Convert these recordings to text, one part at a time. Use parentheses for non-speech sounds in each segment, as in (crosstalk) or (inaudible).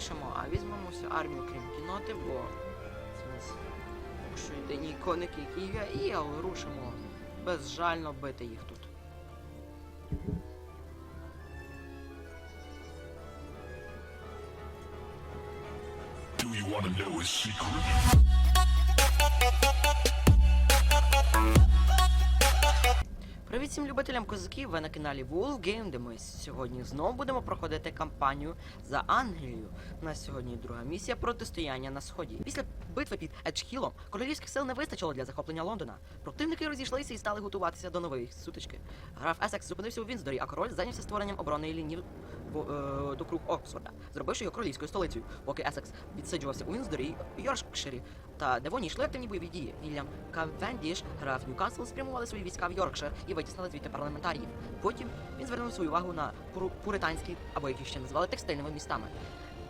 залишимо, а візьмемо всю армію, крім кіноти, бо якщо єдині коники, які є, і рушимо безжально бити їх тут. Do you want know his secret? Привіт всім любителям козаків, ви на каналі Wolf Game, де ми сьогодні знову будемо проходити кампанію за Англію. У нас сьогодні друга місія протистояння на сході. Після битви під Еджхілом королівських сил не вистачило для захоплення Лондона. Противники розійшлися і стали готуватися до нової сутички. Граф Есекс зупинився у Вінздорі, а король зайнявся створенням оборонної лінії бо- е, до круг Оксфорда, зробивши його королівською столицею, поки Есекс відсиджувався у Вінздорі Йоркширі та Девоні йшли активні бойові дії. Вільям Кавендіш, граф Ньюкасл, спрямували свої війська в Йоркшир і витіснили звідти парламентаріїв. Потім він звернув свою увагу на пуританські, або які ще називали текстильними містами.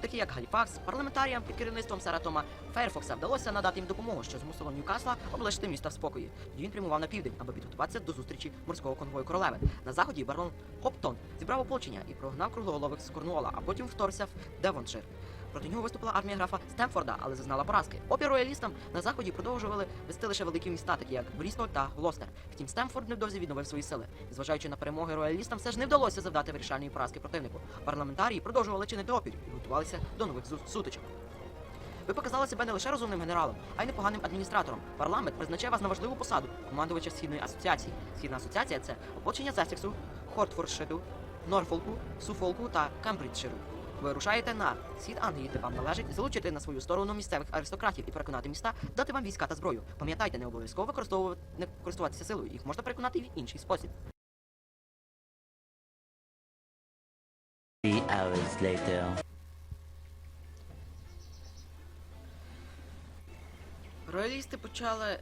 Такі як Галіфакс, парламентаріям під керівництвом Саратома Тома вдалося надати їм допомогу, що змусило Ньюкасла облишити міста в спокої. Він прямував на південь, аби підготуватися до зустрічі морського конвою королеви. На заході барон Хоптон зібрав ополчення і прогнав круглоголових з Корнуола, а потім вторгся в Девоншир. Проти нього виступила армія графа Стемфорда, але зазнала поразки. Опір роялістам на заході продовжували вести лише великі міста, такі як Брістоль та Глостер. Втім, Стемфорд невдовзі відновив свої сили. Зважаючи на перемоги роялістам, все ж не вдалося завдати вирішальної поразки противнику. Парламентарії продовжували чинити опір і готувалися до нових сутичок. Ви показали себе не лише розумним генералом, а й непоганим адміністратором. Парламент призначає вас на важливу посаду командувача Східної асоціації. Східна асоціація це ополчення Сесексу, Хортфордширу, Норфолку, Суфолку та Кембриджширу. Ви рушаєте на схід Англії, де вам належить залучити на свою сторону місцевих аристократів і переконати міста дати вам війська та зброю. Пам'ятайте, не обов'язково використовувати не користуватися силою. Їх можна переконати і в інший спосіб. Three hours later. Роялісти почали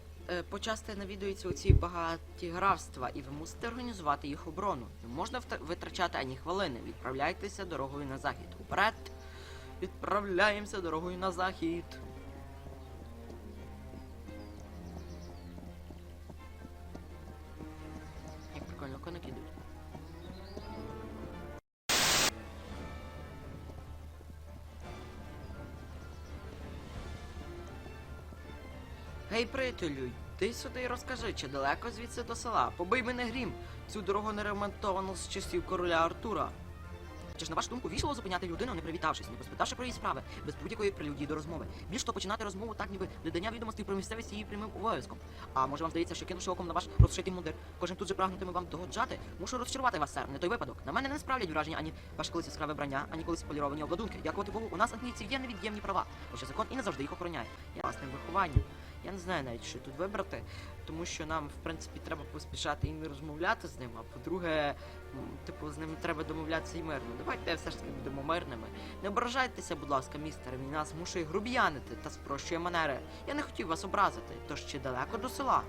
почасти навідуються у ці багаті графства, і ви мусите організувати їх оборону. Не можна витрачати ані хвилини. Відправляйтеся дорогою на захід. Уперед! Відправляємося дорогою на захід. Як прикольно коники йдуть. Гей, приятелю, йди сюди розкажи, чи далеко звідси до села. Побий мене грім. Цю дорогу не ремонтовано з часів короля Артура. Чи ж на вашу думку вічливо зупиняти людину, не привітавшись, не поспитавши про її справи, без будь-якої прелюдії до розмови. Більш то починати розмову так, ніби додання відомостей про місцевість її прямим обов'язком. А може вам здається, що кинувши оком на ваш розшитий мундир, кожен тут же прагнутиме вам догоджати? Мушу розчарувати вас, сер, не той випадок. На мене не справлять враження ані ваше колись яскраве брання, ані колись поліровані обладунки. Дякувати Богу, у нас англійців є невід'ємні права, хоча закон і не завжди їх охороняє. Я власним вихованням. Я не знаю навіть, що тут вибрати, тому що нам, в принципі, треба поспішати і не розмовляти з ним, а по-друге, типу, з ним треба домовлятися і мирно. Давайте все ж таки будемо мирними. Не ображайтеся, будь ласка, містере, він нас змушує груб'янити та спрощує манери. Я не хотів вас образити, тож чи далеко до села?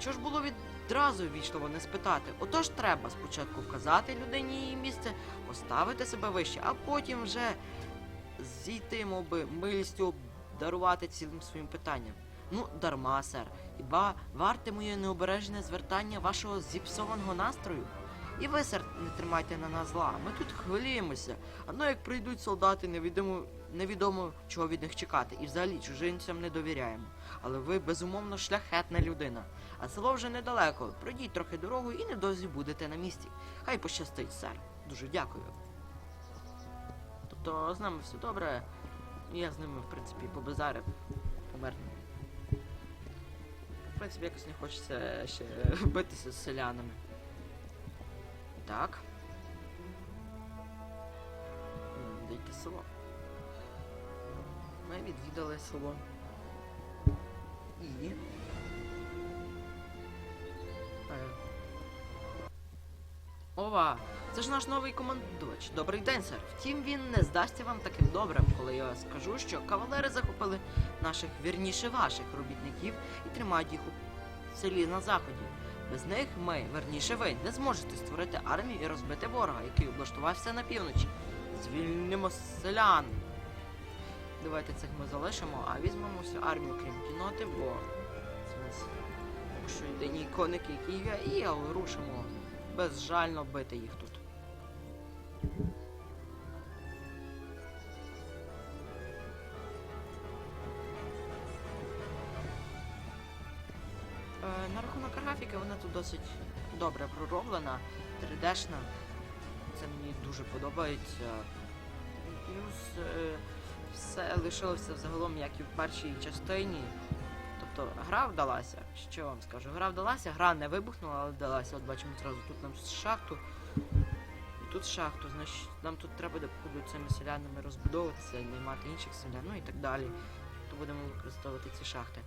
Що ж було відразу вічливо не спитати? Отож треба спочатку вказати людині її місце, поставити себе вище, а потім вже зійти, мов би, милістю дарувати цілим своїм питанням. Ну, дарма, сер. Хіба варте моє необережне звертання вашого зіпсованого настрою? І ви, сер, не тримайте на нас зла. Ми тут хвилюємося. Ну як прийдуть солдати, невідомо, невідомо чого від них чекати. І взагалі чужинцям не довіряємо. Але ви безумовно шляхетна людина. А село вже недалеко. Пройдіть трохи дорогу і невдовзі будете на місці. Хай пощастить, сер. Дуже дякую. Тобто з нами все добре. Я з ними, в принципі, побазарив. Помер. В принципі, якось не хочеться ще битися з селянами. Так. Деяке село. Ми відвідали село. І. Ова! Це ж наш новий командувач. Добрий день, сер. Втім, він не здасться вам таким добрим, коли я скажу, що кавалери захопили наших вірніше ваших робітників і тримають їх у селі на заході. Без них ми, верніше ви, не зможете створити армію і розбити ворога, який облаштувався на півночі. Звільнимо селян. Давайте цих ми залишимо, а візьмемо всю армію, крім кіноти, бо це у нас коники, які є, і рушимо безжально бити їх тут. Е, на рахунок графіки вона тут досить добре пророблена, 3D-шна. Це мені дуже подобається. Плюс е, все лишилося взагалом, як і в першій частині. Тобто гра вдалася. Що вам скажу? Гра вдалася, гра не вибухнула, але вдалася. От бачимо зразу тут нам шахту. І тут шахту, значить нам тут треба буде цими селянами розбудовуватися, наймати інших селян, ну і так далі. То будемо використовувати ці шахти.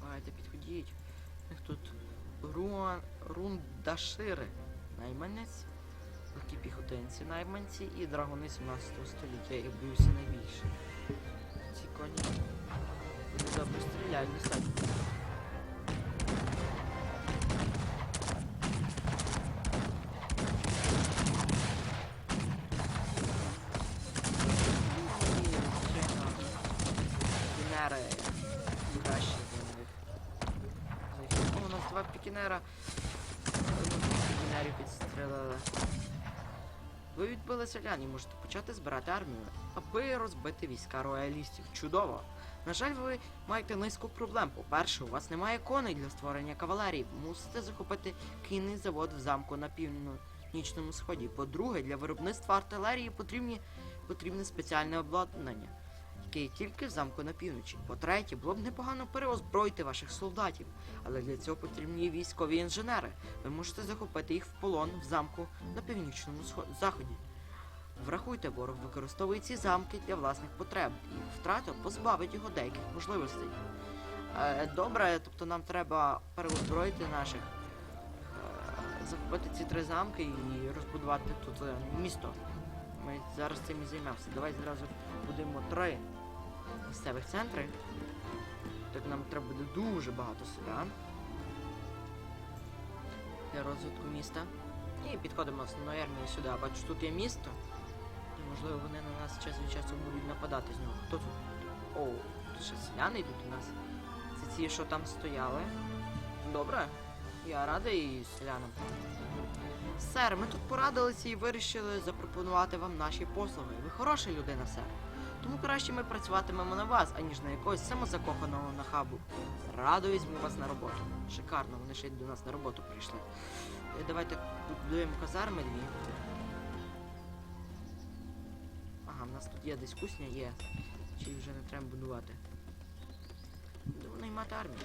Давайте підходіть. У них тут Руан... Рундашири, найманець, легкі піхотинці, найманці і драгуни 17 століття. Я боюся найбільше. Ці коні добре стріляють, не стать. Пікінери краще за них. За їх- О, у нас два пікінера. Пікінерів підстрелили. Ви відбили селян і можете почати збирати армію, аби розбити війська роялістів. Чудово! На жаль, ви маєте низку проблем. По-перше, у вас немає коней для створення кавалерії. Мусите захопити кінний завод в замку на північному сході. По-друге, для виробництва артилерії потрібні, потрібне спеціальне обладнання, яке тільки в замку на півночі. По-третє, було б непогано переозброїти ваших солдатів, але для цього потрібні військові інженери. Ви можете захопити їх в полон в замку на північному схо- заході. Врахуйте, ворог використовує ці замки для власних потреб, і втрата позбавить його деяких можливостей. Е, добре, тобто нам треба переозброїти наших, е, захопити ці три замки і розбудувати тут е, місто. Ми зараз цим і займемося. Давай зразу будемо три місцевих центри. Так нам треба буде дуже багато селян для розвитку міста. І підходимо основної армії сюди. Бачу, тут є місто. Можливо вони на нас час від часу будуть нападати з нього. Хто тут? О, тут ще селяни йдуть у нас. Це ті, що там стояли. Добре. Я радий селянам. Сер, ми тут порадилися і вирішили запропонувати вам наші послуги. Ви хороша людина, сер. Тому краще ми працюватимемо на вас, аніж на якогось самозакоханого нахабу. Радо візьму вас на роботу. Шикарно, вони ще й до нас на роботу прийшли. Е, Давайте будуємо казарми дві. Є десь кусня, є. Чи вже не треба будувати? Будемо наймати армію.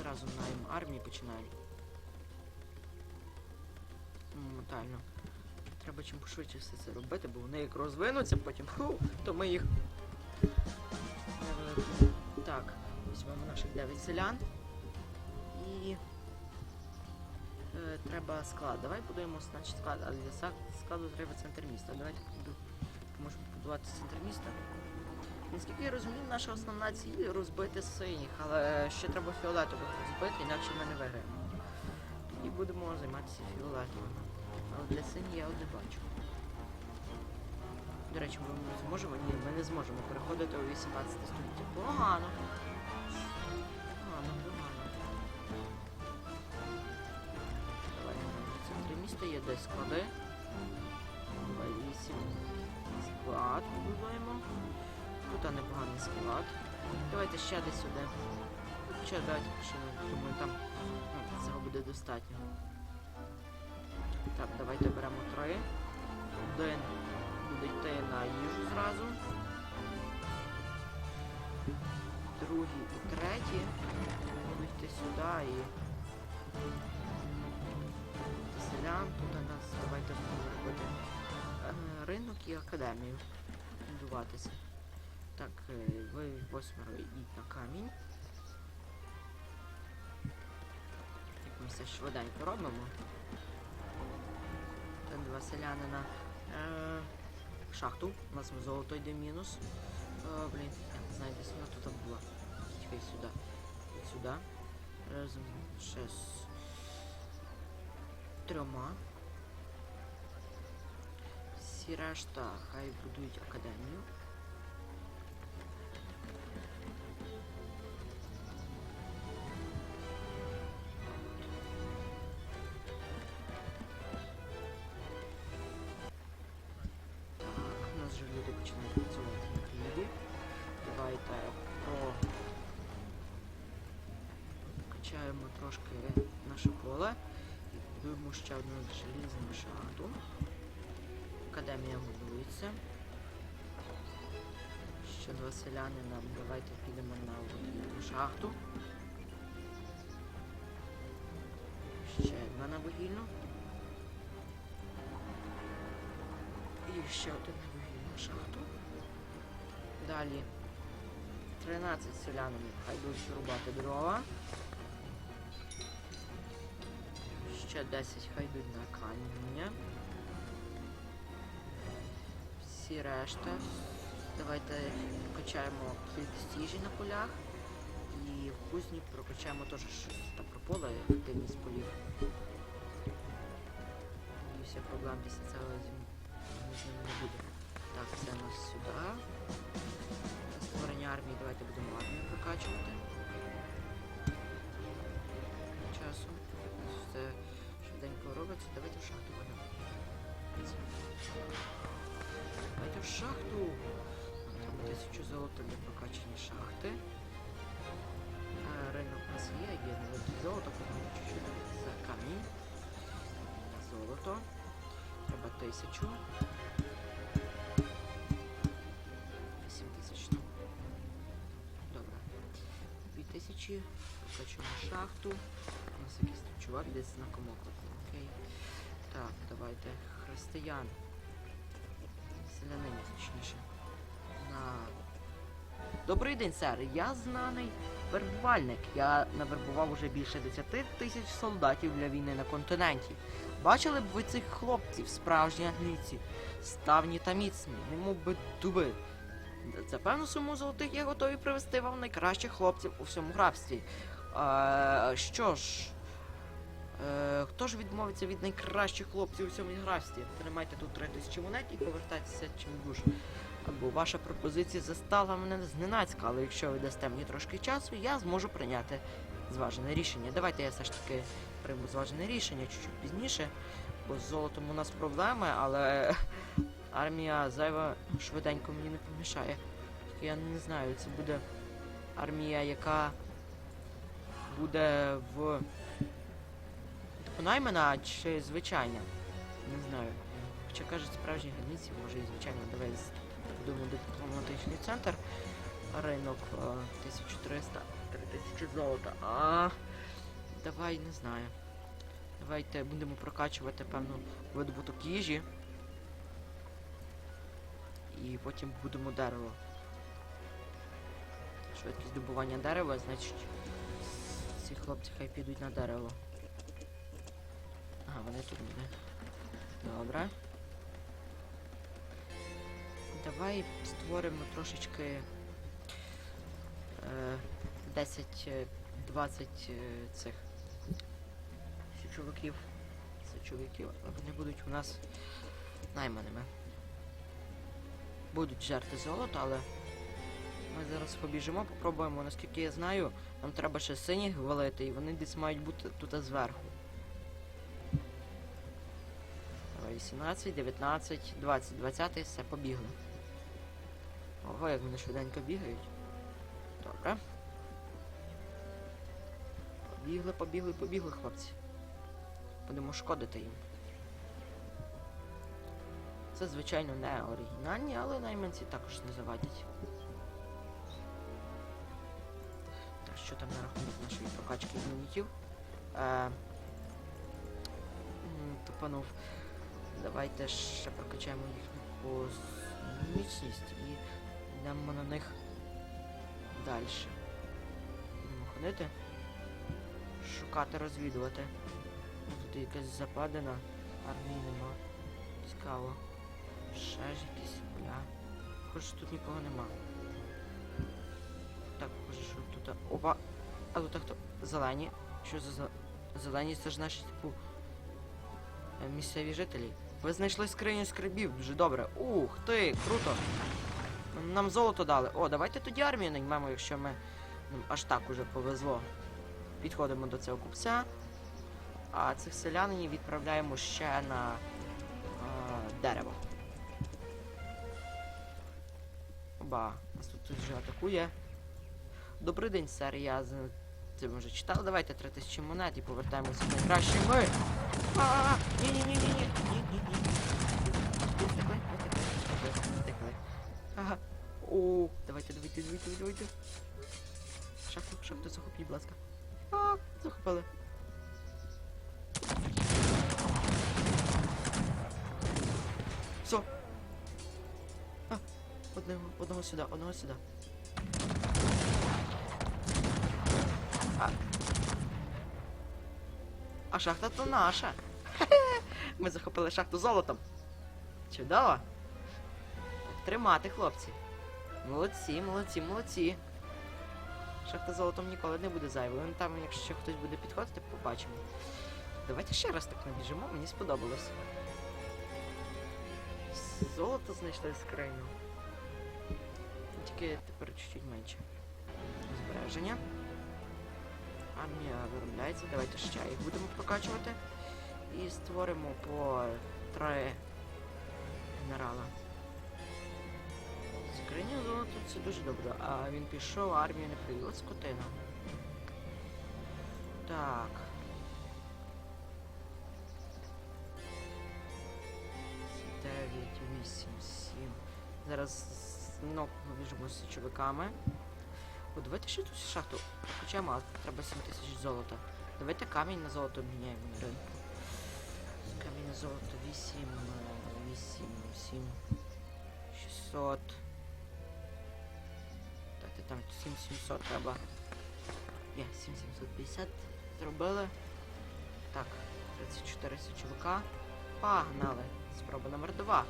Зразу найм армії починаємо. Моментально. Треба чим пошвидше все це робити, бо вони як розвинуться потім, фу, то ми їх. Так, візьмемо наших 9 селян. І. Е, треба склад. Давай будуємо значить склад, але для складу треба центр міста. Давайте можемо побудувати центр міста. Наскільки я розумію, наша основна ціль розбити синіх, але ще треба фіолетових розбити, інакше ми не виграємо. І будемо займатися фіолетовими. Але для синіх я от не бачу. До речі, ми не зможемо? Ні, ми не зможемо переходити у 18 століття. Погано, центрі є десь склади. Давай 8. Склад побудуємо. Тут непоганий склад. Давайте ще десь сюди. Ще давайте ще, думаю, там ну, цього буде достатньо. Так, давайте беремо три. Один буде йти на їжу зразу. Другий і третій будуть йти сюди і. Тут у нас давайте робити е, ринок і академію. Будуватися. Так, е, ви восьмеро йдіть на камінь. Як ми все швиденько робимо. Там два селянина. Е, шахту. У нас золото йде мінус. Е, блін, я не знаю, десь вона тут була. Чекай сюди. От сюди. Разом з трьома. Всі решта хай будують академію. Так, у нас вже люди починають працювати на хлібі. Давайте про качаємо трошки наше поле. Будуємо ще одну желізну шахту. Академія будується. Ще два селяни нам. Давайте підемо на вугільну шахту. Ще одна на вугільну. І ще один на шахту. Далі 13 селянам хай йдуть рубати дрова. Ще 10 хай на каміння. Всі решта. Давайте прокачаємо кількість їжі на полях. І в кузні прокачаємо теж щось та про поле, ефективність полів. І все проблем після цього з не буде. Так, це у нас сюди. Створення армії, давайте будемо армію прокачувати. Все швиденько робиться. Давайте в шахту будемо. Давайте в шахту. Там тисячу золота для прокачання шахти. Е, Ринок у нас є, є золото, потім чуть-чуть за камінь. Золото. Треба тисячу. Вісім тисяч. ну. Добре. Дві тисячі. Прокачуємо шахту. У нас якийсь чувак десь на комоку. Окей. Так, давайте. Християн. Селянин, точніше. На... Добрий день, сер. Я знаний вербувальник. Я навербував уже більше 10 тисяч солдатів для війни на континенті. Бачили б ви цих хлопців, справжні англійці, ставні та міцні, немов би дуби. За певну суму золотих я готовий привезти вам найкращих хлопців у всьому графстві. Е, що ж, е, хто ж відмовиться від найкращих хлопців у всьому графстві? Тримайте тут 3000 монет і повертайтеся чим дуже. Або ваша пропозиція застала мене зненацька, але якщо ви дасте мені трошки часу, я зможу прийняти зважене рішення. Давайте я все ж таки прийму зважене рішення чуть-чуть пізніше, бо з золотом у нас проблеми, але армія зайва швиденько мені не помішає. Я не знаю, це буде армія, яка буде в типу наймена чи звичайна. Не знаю. Хоча кажуть, справжні границі, може і звичайно, давай будемо дипломатичний центр. Ринок е, 1300, 3000 золота. А давай не знаю. Давайте будемо прокачувати певну видобуток їжі. І потім будемо дерево. Швидкість добування дерева, значить ці хлопці хай підуть на дерево. Ага, вони тут буде. Добре. Давай створимо трошечки е, 10-20 цих січовиків. Січовиків, а вони будуть у нас найманими. Будуть жерти золото, але ми зараз побіжимо, попробуємо, наскільки я знаю, нам треба ще синіх валити, і вони десь мають бути тут зверху. Давай, 18, 19, 20, 20, все, побігли. Ого, як вони швиденько бігають. Добре. Побігли, побігли, побігли, хлопці. Будемо шкодити їм. Це, звичайно, не оригінальні, але найманці також не завадять. Так, що там на рахунок нашої прокачки юнітів? Е, Тупанув. Давайте ще прокачаємо їхню міцність і йдемо на них далі. Будемо ходити. Шукати, розвідувати. Тут якась западина, армії нема. Цікаво. Ще ж якісь поля. Хоч тут нікого нема. Так, похоже, що тут. Опа! А тут хто? Зелені. Що за зе- зелені? Це ж наші, типу. Місцеві жителі. Ви знайшли скриню скарбів, дуже добре. Ух ти, круто. Нам золото дали. О, давайте тоді армію наймемо, якщо ми нам аж так уже повезло. Підходимо до цього купця. А цих селянинів відправляємо ще на а, дерево. Оба, нас тут вже атакує. Добрий день, сер. Я. Це ми вже читали. Давайте 3000 монет і повертаємося найкращими. Ні-ні-ні-ні-ні. Втекли, втекли, втекли, втекли. Ага. О, давайте, давайте, давайте, давайте. Шахту, шахту, захопіть, будь ласка. А, захопили. Все. А, одного, одного сюди, одного сюди. А, а шахта то наша. (laughs) Ми захопили шахту золотом. Чудово. Тримати, хлопці. Молодці, молодці, молодці. Шахта золотом ніколи не буде зайвою. Там, якщо хтось буде підходити, побачимо. Давайте ще раз так набіжимо, мені сподобалось. Золото знайшли скриню. Тільки тепер чуть-чуть менше. Збереження. Армія виробляється. Давайте ще їх будемо прокачувати. І створимо по три генерала. Скриня золото це дуже добре. А він пішов, а армія не привела скотина. Так. Дев'ять, вісім, сім. Зараз ну, вибіжимо з січовиками. О, давайте ще тут шахту прокачаємо, а треба 7 тисяч золота. Давайте камінь на золото обміняємо на ринку. Камінь на золото 8, е, 8, 7, 600. Дайте там 7700 треба. Є, 7750 зробили. Так, 34 січовика. Погнали. Спроба номер 2.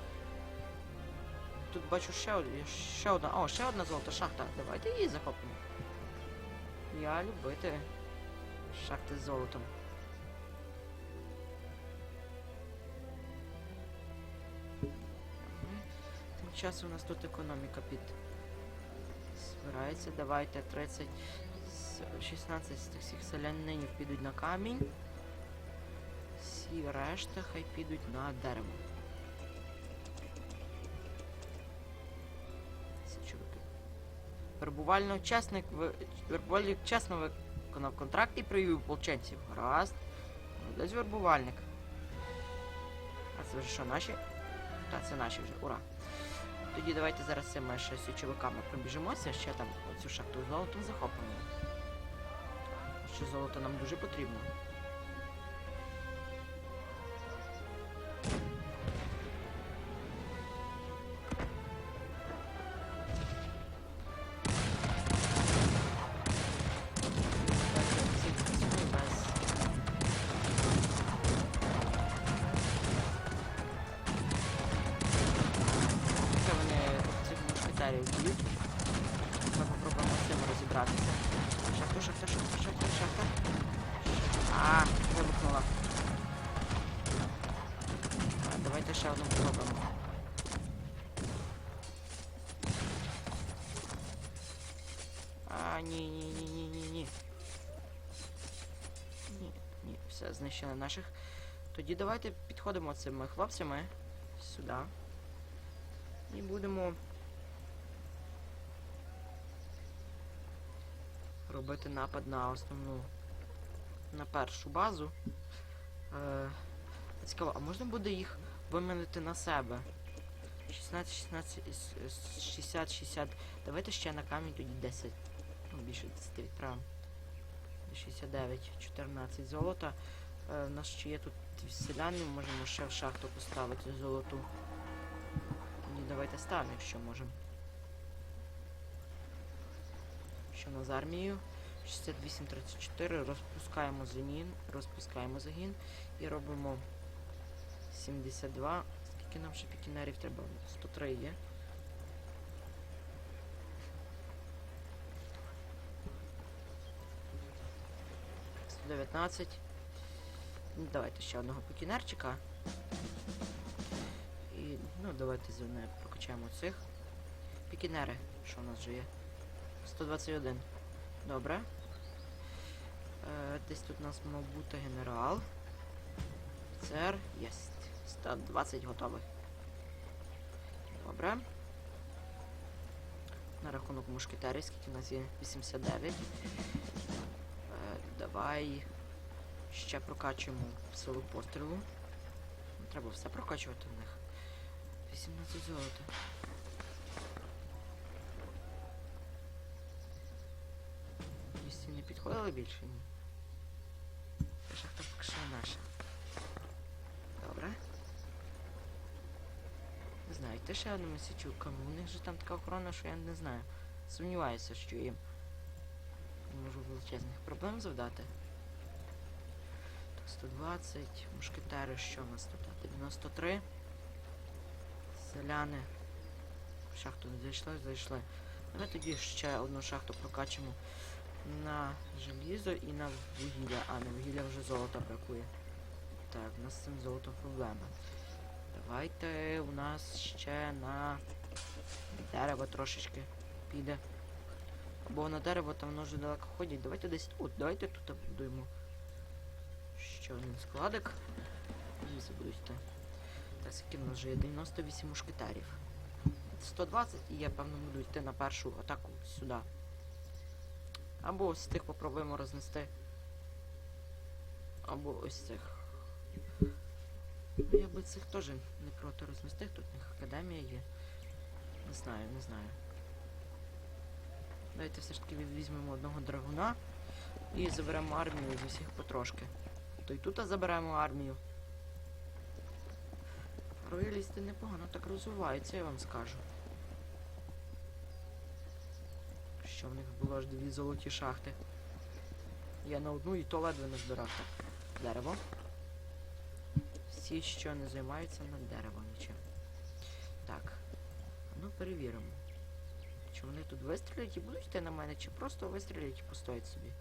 Тут бачу ще, од- ще одна. О, ще одна золота шахта. Давайте її захопимо. Я любитель шахти з золотом. Тим часом у нас тут економіка під збирається. Давайте 30 16 з тих селянинів підуть на камінь. Всі решта хай підуть на дерево. Вербувальний учасник ви... вербувальник чесно виконав контракт і привів ополченців. Гаразд. Молодець вербувальник. А це вже що, наші? Так, це наші вже, ура. Тоді давайте зараз цими ще січовиками пробіжимося, ще там цю шахту золотом захопимо. Що золото нам дуже потрібно. Мушкетерів б'ють, ми попробуємо з цим розібратися. Шахта, шахта, шахта, шахта, шахта. А, вибухнула. Давайте ще одну попробуємо. А, ні, ні, ні, ні, ні, ні. Ні, ні, все, знищили наших. Тоді давайте підходимо цими хлопцями сюди. І будемо робити напад на основну на першу базу. Е, цікаво, а можна буде їх вимінити на себе? 16, 16, с- с- 60, 60. Давайте ще на камінь тоді 10. Ну, більше 10 відправимо. 69, 14 золота. Е, у нас ще є тут селяни, можемо ще в шахту поставити золоту. Ні, давайте ставимо, якщо можемо. Що у нас з? 68-34, розпускаємо загін, розпускаємо загін і робимо 72. Скільки нам ще пікінерів треба? 103 є. 19. Ну, Давайте ще одного пікінерчика. І, ну, давайте з прокачаємо цих. Пікінери, що у нас вже є? 121. Добре. Е, десь тут у нас мав бути генерал. Офіцер. Єсть. 120 готовий. Добре. На рахунок мушкетерів, скільки у нас є 89. Е, давай ще прокачуємо силу пострілу. Треба все прокачувати в них. 18 золота. Місці не підходили більше? Шахта поки що наша. Добре. Не знаю, йти ще одним січукам. У них же там така охорона, що я не знаю. Сумніваюся, що їм можу величезних проблем завдати. Так, 120, мушкетери, що у нас тут? 93. Селяни. В Шахту не зайшли, зайшли. Давай тоді ще одну шахту прокачимо на желізо і на вугілля. А, на вугілля вже золота бракує. Так, у нас з цим золотом проблема. Давайте у нас ще на дерево трошечки піде. Або на дерево там воно вже далеко ходять. Давайте десь. От, давайте тут будуємо. Ще один складик. І забудуйте. Так, скільки в нас вже є 98 мушкетерів. 120 і я певно буду йти на першу атаку сюди. Або ось цих попробуємо рознести. Або ось цих. Ну, я би цих теж не проти рознести, тут у них академія є. Не знаю, не знаю. Давайте все ж таки візьмемо одного драгуна і заберемо армію з усіх потрошки. То й тут заберемо армію. Роялісти непогано так розвиваються, я вам скажу. Що в них було аж дві золоті шахти. Я на одну і то ледве не збирав. Дерево. Всі, що не займаються над деревом нічим. Так. Ну перевіримо. Чи вони тут вистрілять і будуть йти на мене, чи просто вистрілять і постоять собі.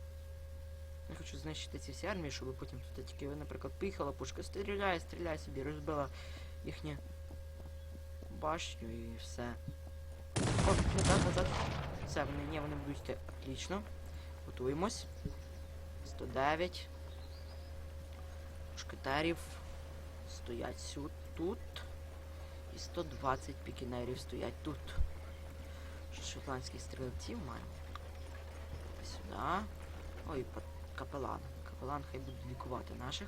Я хочу знищити ці всі армії, щоб потім тут тільки, наприклад, поїхала пушка, стріляє, стріляє собі, розбила їхню башню і все. О, назад, назад. Все, вони, ні, вони будуть йти. Отлично. Готуємось. 109. Мушкетерів стоять сюди, тут. І 120 пікінерів стоять тут. Шотландських стрілеців маємо. Сюди. Ой, капелан. Капелан хай буде лікувати наших.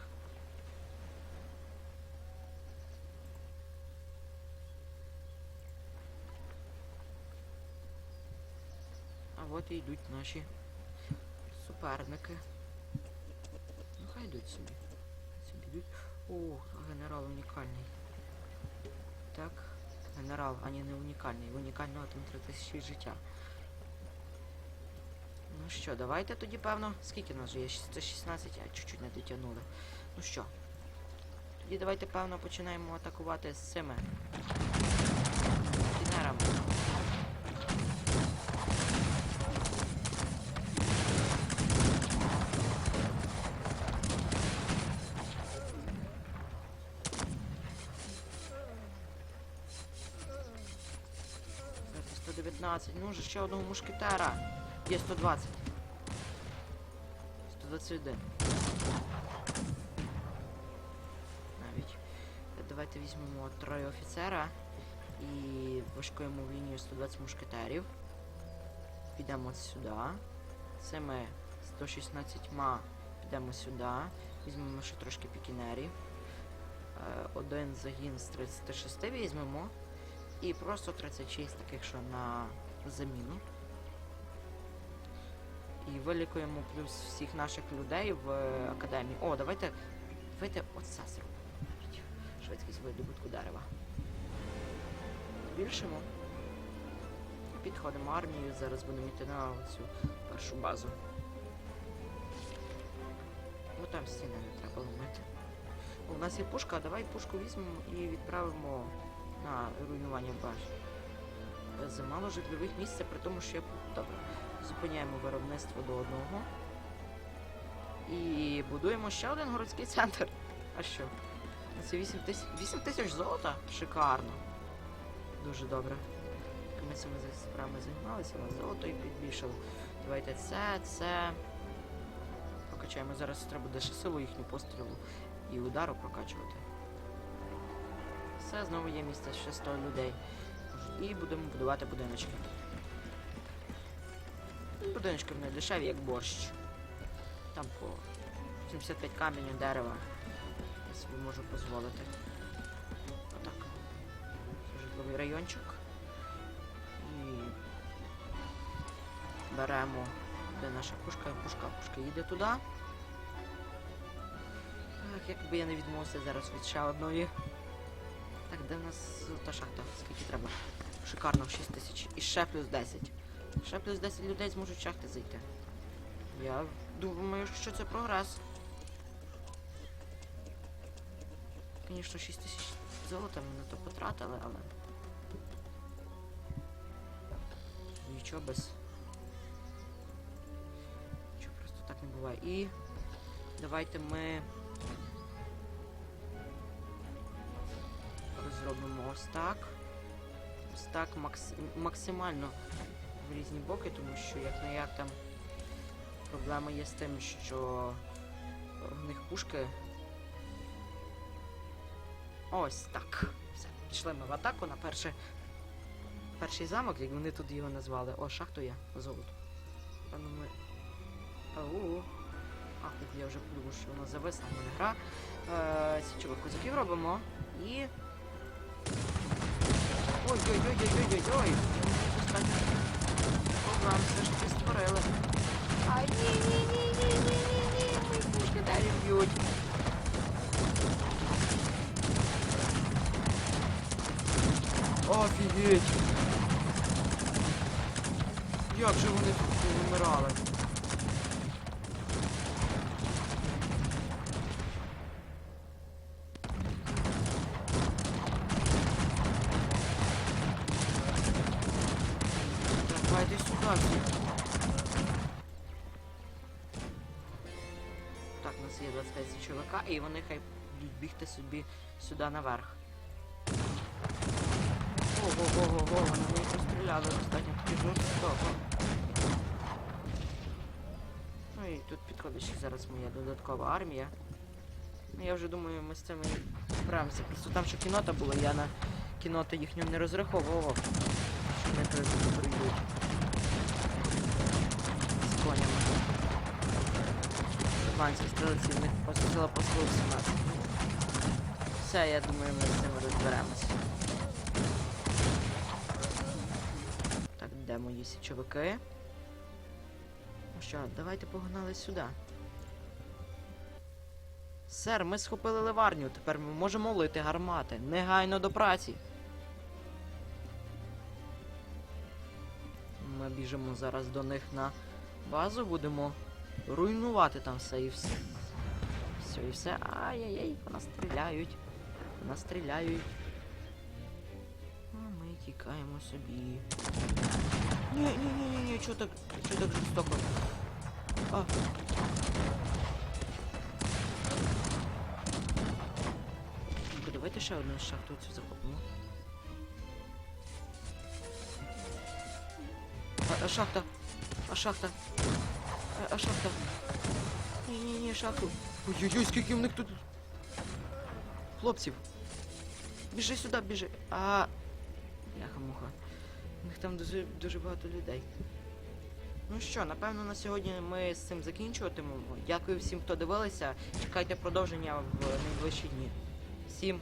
А от і йдуть наші суперники. Ну хай йдуть собі. Собі йдуть. О, генерал унікальний. Так, генерал, а ні, не унікальний. Унікального там 3000 життя. Ну що, давайте тоді, певно, скільки нас же є? Це 16, а чуть-чуть не дотягнули. Ну що? Тоді давайте, певно, починаємо атакувати з цими. Кінерами. 119. Ну вже ще одного мушкетера. Є 120. 121. Навіть. Давайте візьмемо троє офіцера і вишкуємо в лінію 120 мушкетерів. Підемо сюди. Це ми 116 підемо сюди. Візьмемо ще трошки пікінерів. Е, Один загін з 36 візьмемо. І просто 36 таких, що на заміну. І вилікуємо плюс всіх наших людей в е, академії. О, давайте. Давайте оце зробимо. Швидкість видобутку дерева. Збільшимо. Підходимо армію. Зараз будемо йти на цю першу базу. Ну там стіни не треба ламати. У нас є пушка, давай пушку візьмемо і відправимо на руйнування баш. Замало житлових місць, при тому, що я добре. Зупиняємо виробництво до одного. І будуємо ще один городський центр. А що? Це 8 тисяч 8 тисяч золота? Шикарно. Дуже добре. Ми цими справами займалися, нас золото і підбільшило. Давайте це, це. Прокачаємо. Зараз треба буде силу їхню пострілу і удару прокачувати. Все, знову є місце ще 100 людей. І будемо будувати будиночки. будиночки вони дешеві, як борщ. Там по 75 каменю дерева. Я собі можу дозволити. Отак. Це житловий райончик. І беремо. Де наша пушка? Пушка, пушка їде туди. Так, якби я не відмовився зараз від ще одної. Де в нас та шахта? Скільки треба? Шикарно, 6 тисяч. І ще плюс 10. Ще плюс 10 людей зможуть в шахти зайти. Я думаю, що це прогрес. Звісно, 6 тисяч золота ми на то потратили, але. Нічого без. Нічого просто так не буває. І давайте ми зробимо ось так. Ось так макс... максимально в різні боки, тому що як не як там проблема є з тим, що в них пушки. Ось так. Все. Пішли ми в атаку на перше... перший замок, як вони тут його назвали. О, шахту є золото. Певно ми. Ау. А, тут я вже подумав, що воно зависла в мене гра. Е, січових козаків робимо. І. Ой-ой-ой-ой-ой-ой-ой! Програм все ж таки створили. А ні-ні-ні-ні-ні-ні-ні! Мої пушки далі б'ють. Офігеть! Як же вони тут сюди наверх. Ого-го-го-го, вони не постріляли достатньо таки жорстоко. Ну і тут підходить ще зараз моя додаткова армія. Ну я вже думаю, ми з цим і справимося. Просто там ще кінота була, я на кіноту їхню не розраховував. Що вони тут прийдуть. З конями. Шотландські стрілиці в них посила по 18. Все, я думаю, ми з цим розберемося. Так, де мої січовики? Ну що, давайте погнали сюди. Сер, ми схопили ливарню, тепер ми можемо лити гармати. Негайно до праці. Ми біжимо зараз до них на базу, будемо руйнувати там все і все. Все і все. Ай-яй-яй, нас стріляють. По нас стріляють. А ми тікаємо собі. Ні, ні, ні, ні, ні, чого так, чого так жорстоко? А. Ну-ка, Давайте ще одну шахту цю захопимо. А, а шахта? А шахта? А, а шахта? Ні-ні-ні, шахту. Ой-ой-ой, скільки в них тут. Хлопців. Біжи сюди, біжи. А. Яха-муха. У них там дуже, дуже багато людей. Ну що, напевно, на сьогодні ми з цим закінчуватимемо. Дякую всім, хто дивилися. Чекайте продовження в найближчі дні. Всім